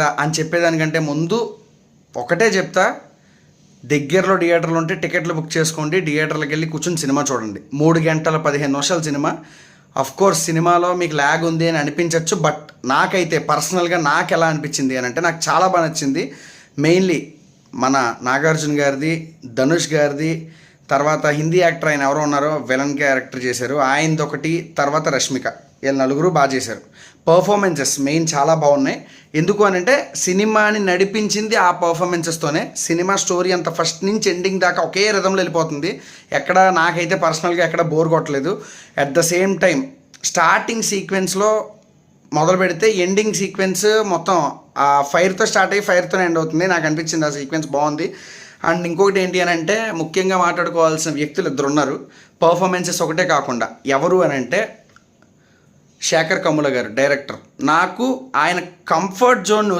రా అని చెప్పేదానికంటే ముందు ఒకటే చెప్తా. దగ్గరలో థియేటర్లు ఉంటే టికెట్లు బుక్ చేసుకోండి థియేటర్లకు వెళ్ళి కూర్చొని సినిమా చూడండి. మూడు గంటల పదిహేను నిమిషాల సినిమా. అఫ్ కోర్స్ సినిమాలో మీకు ల్యాగ్ ఉంది అని అనిపించవచ్చు బట్ నాకైతే పర్సనల్గా నాకు ఎలా అనిపించింది అని అంటే నాకు చాలా బాగా నచ్చింది. మెయిన్లీ మన నాగార్జున గారిది ధనుష్ గారిది తర్వాత హిందీ యాక్టర్ ఆయన ఎవరో ఉన్నారో విలన్ క్యారెక్టర్ చేశారు. ఆయనది ఒకటి తర్వాత రష్మిక. వీళ్ళు నలుగురు బాగా చేశారు. పర్ఫార్మెన్సెస్ మెయిన్ చాలా బాగున్నాయి. ఎందుకు అని అంటే సినిమాని నడిపించింది ఆ పర్ఫార్మెన్సెస్తోనే సినిమా స్టోరీ అంత ఫస్ట్ నుంచి ఎండింగ్ దాకా ఒకే రిధంలో వెళ్ళిపోతుంది. ఎక్కడ నాకైతే పర్సనల్గా ఎక్కడ బోర్ కొట్టలేదు. At the same time starting సీక్వెన్స్లో మొదలు పెడితే ఎండింగ్ సీక్వెన్స్ మొత్తం ఆ ఫైర్తో స్టార్ట్ అయ్యి ఫైర్తో ఎండ్ అవుతుంది. నాకు అనిపించింది ఆ సీక్వెన్స్ బాగుంది. అండ్ ఇంకొకటి ఏంటి అని అంటే ముఖ్యంగా మాట్లాడుకోవాల్సిన వ్యక్తులు ఇద్దరు ఉన్నారు. పర్ఫార్మెన్సెస్ ఒకటే కాకుండా ఎవరు అని అంటే శేఖర్ కమ్ముల గారు డైరెక్టర్ నాకు ఆయన కంఫర్ట్ జోన్